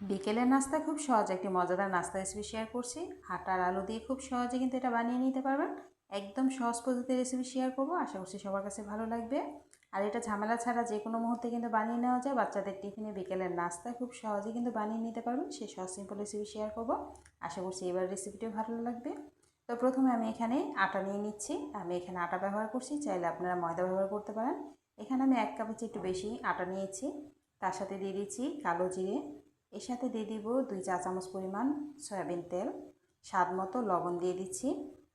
বিকেলের নাস্তা খুব সহজ, একটি মজাদার নাস্তা রেসিপি শেয়ার করছি। আটার আলু দিয়ে খুব সহজে কিন্তু এটা বানিয়ে নিতে পারবেন। একদম সহজ পদ্ধতিতে রেসিপি শেয়ার করব, আশা করছি সবার কাছে ভালো লাগবে। আর এটা ঝামেলা ছাড়া যে কোনো মুহূর্তে কিন্তু বানিয়ে নেওয়া যায়। বাচ্চাদের টিফিনে বিকেলের নাস্তা খুব সহজে কিন্তু বানিয়ে নিতে পারবেন। সেই সহজ সিম্পল রেসিপি শেয়ার করব। আশা করছি এবার রেসিপিটিও ভালো লাগবে। তো প্রথমে আমি এখানে আটা নিয়ে নিচ্ছি। আমি এখানে আটা ব্যবহার করছি। চাইলে আপনারা ময়দা ব্যবহার করতে পারেন। এখানে আমি এক কাপের চেয়ে একটু বেশি আটা নিয়েছি। তার সাথে দিয়ে দিচ্ছি কালো জিরে এর সাথে দিয়ে দিব দুই চা চামচ পরিমাণ সয়াবিন তেল। স্বাদ মতো লবণ দিয়ে দিচ্ছি।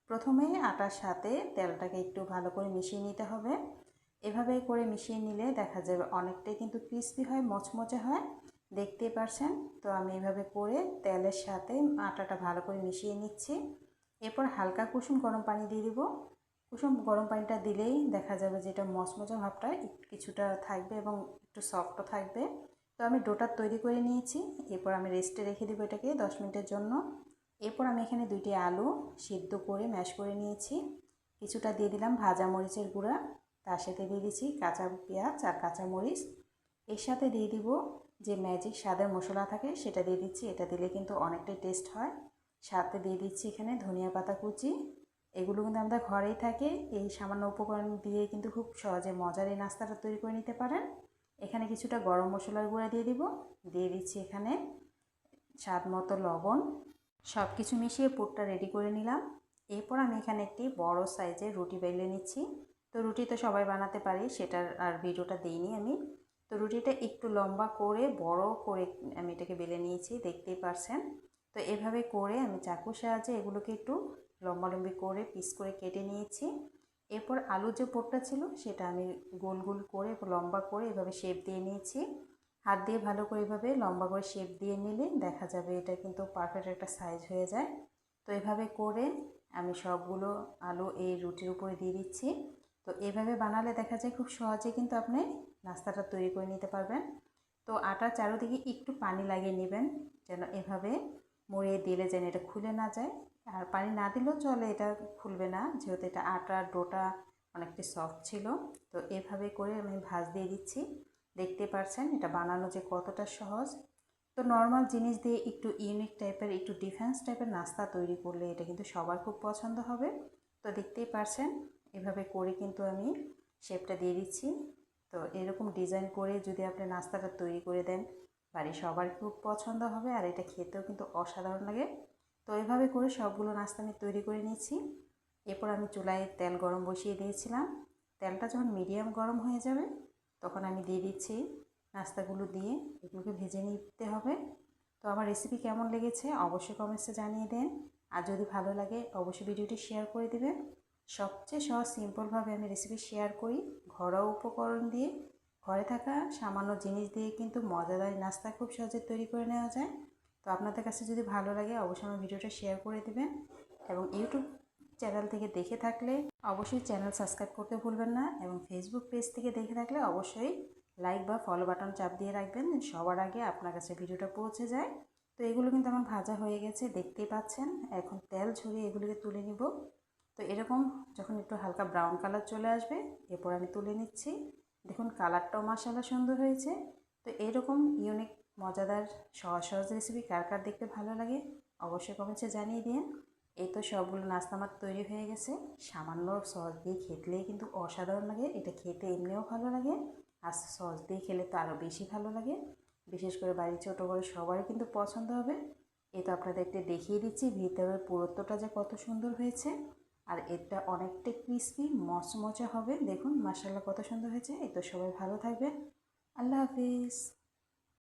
প্রথমে আটার সাথে তেলটাকে একটু ভালো করে মিশিয়ে নিতে হবে। এভাবে করে মিশিয়ে নিলে দেখা যাবে অনেকটাই কিন্তু ক্রিস্পি হয়, মচমচে হয়। দেখতেই পারছেন? তো আমি এভাবে করে তেলের সাথে আটাটা ভালো করে মিশিয়ে নিচ্ছি। এরপর হালকা কুসুম গরম পানি দিয়ে দিব। কুসুম গরম পানিটা দিলেই দেখা যাবে যে এটা মচমচে ভাবটা কিছুটা থাকবে এবং একটু সফটও থাকবে। তো আমি ডোটা তৈরি করে নিয়েছি। এরপর আমি রেস্টে রেখে দেবো এটাকে দশ মিনিটের জন্য। এরপর আমি এখানে দুইটি আলু সিদ্ধ করে ম্যাশ করে নিয়েছি। কিছুটা দিয়ে দিলাম ভাজা মরিচের গুঁড়া। তার সাথে দিয়ে দিচ্ছি কাঁচা পেঁয়াজ আর কাঁচা মরিচ। এর সাথে দিয়ে দিব যে ম্যাজিক স্বাদের মশলা থাকে সেটা দিয়ে দিচ্ছি। এটা দিলে কিন্তু অনেকটাই টেস্ট হয়। সাথে দিয়ে দিচ্ছি এখানে ধনিয়া পাতা কুচি। এগুলো কিন্তু আমাদের ঘরেই থাকে। এই সামান্য উপকরণ দিয়ে কিন্তু খুব সহজে মজার এই নাস্তাটা তৈরি করে নিতে পারেন। এখানে কিছুটা গরম মশলার গুঁড়া দিয়ে দিব। দিয়ে দিচ্ছি এখানে স্বাদ মতো লবণ। সব কিছু মিশিয়ে পুরটা রেডি করে নিলাম। এরপর আমি এখানে একটি বড় সাইজের রুটি বেলে নিচ্ছি। তো রুটি তো সবাই বানাতে পারি, সেটার আর ভিডিওটা দিইনি আমি। তো রুটিটা একটু লম্বা করে, বড় করে আমি এটাকে বেলে নিয়েছি, দেখতেই পারছেন। তো এভাবে করে আমি চাকুর সাহায্যে এগুলোকে একটু লম্বালম্বি করে পিস করে কেটে নিয়েছি। এরপর আলুর যে পোটটা ছিল, সেটা আমি গোল গোল করে লম্বা করে এভাবে শেপ দিয়ে নিয়েছি। হাত দিয়ে ভালো করে এভাবে লম্বা করে শেপ দিয়ে নিলে দেখা যাবে এটা কিন্তু পারফেক্ট একটা সাইজ হয়ে যায়। তো এভাবে করে আমি সবগুলো আলু এই রুটির উপরে দিয়ে দিচ্ছি। তো এভাবে বানালে দেখা যায় খুব সহজে কিন্তু আপনি নাস্তাটা তৈরি করে নিতে পারবেন। তো আটার চারোদিকে একটু পানি লাগিয়ে নেবেন, যেন এভাবে মরিয়ে দিলে যেন এটা খুলে না যায়। আর পানি না দিলেও চলে, এটা খুলবে না। যেহেতু এটা আটার ডোটা অনেকটা সফট ছিল। তো এভাবে করে আমি ভাজ দিয়ে দিচ্ছি। দেখতে পারছেন এটা বানানো যে কতটা সহজ। তো নর্মাল জিনিস দিয়ে একটু ইউনিক টাইপের একটু ডিফেন্স টাইপের নাস্তা তৈরি করলে এটা কিন্তু সবার খুব পছন্দ হবে। তো দেখতেই পারছেন, এভাবে করে কিন্তু আমি শেপটা দিয়ে দিচ্ছি। তো এরকম ডিজাইন করে যদি আপনি নাস্তাটা তৈরি করে দেন বাড়ি সবার খুব পছন্দ হবে আর এটা খেতেও কিন্তু অসাধারণ লাগে। তো এভাবে করে সবগুলো নাস্তা আমি তৈরি করে নিয়েছি। এরপর আমি চুলায় তেল গরম বসিয়ে দিয়েছিলাম। তেলটা যখন মিডিয়াম গরম হয়ে যাবে, তখন আমি দিয়ে দিচ্ছি নাস্তাগুলো দিয়ে এগুলোকে ভেজে নিতে হবে। তো আমার রেসিপি কেমন লেগেছে অবশ্যই কমেন্টসে জানিয়ে দেন। আর যদি ভালো লাগে, অবশ্যই ভিডিওটি শেয়ার করে দেবেন। সবচেয়ে সহজ সিম্পলভাবে আমি রেসিপি শেয়ার করি ঘরোয়া উপকরণ দিয়ে। ঘরে থাকা সামান্য জিনিস দিয়ে কিন্তু মজাদার নাস্তা খুব সহজে তৈরি করে নেওয়া যায়। তো আপনাদের কাছে যদি ভালো লাগে, অবশ্যই আমার ভিডিওটা শেয়ার করে দেবেন এবং ইউটিউব চ্যানেল থেকে দেখে থাকলে অবশ্যই চ্যানেল সাবস্ক্রাইব করতে ভুলবেন না এবং ফেসবুক পেজ থেকে দেখে থাকলে অবশ্যই লাইক বা ফলো বাটন চাপ দিয়ে রাখবেন, সবার আগে আপনার কাছে ভিডিওটা পৌঁছে যায়। তো এগুলো কিন্তু আমার ভাজা হয়ে গেছে, দেখতেই পাচ্ছেন। এখন তেল ছড়িয়ে এগুলোকে তুলে নিব। তো এরকম যখন একটু হালকা ব্রাউন কালার চলে আসবে, এরপর আমি তুলে নিচ্ছি। দেখুন কালারটাও মাসালা সুন্দর হয়েছে। তো এরকম ইউনিক মজাদার, সহজ সহজ রেসিপি কার কার দেখতে ভালো লাগে অবশ্যই কমেন্টসে জানিয়ে দিন। এই তো সবগুলো নাস্তা আমার তৈরি হয়ে গেছে। সামান্য সস দিয়ে খেতলেই কিন্তু অসাধারণ লাগে। এটা খেতে এমনিও ভালো লাগে। আর সস দিয়ে খেলে তো আরও বেশি ভালো লাগে। বিশেষ করে বাড়ির ছোটো বড়ো সবারই কিন্তু পছন্দ হবে। এই তো আপনাদেরকে দেখিয়ে দিচ্ছি ভিতরের পুরুত্বটা যে কত সুন্দর হয়েছে। আর এটা অনেকটা ক্রিসপি মচমচে হবে। দেখুন মাসাল্লা কত সুন্দর হয়েছে। এই তো সবাই ভালো থাকবে আল্লাহ হাফিজ।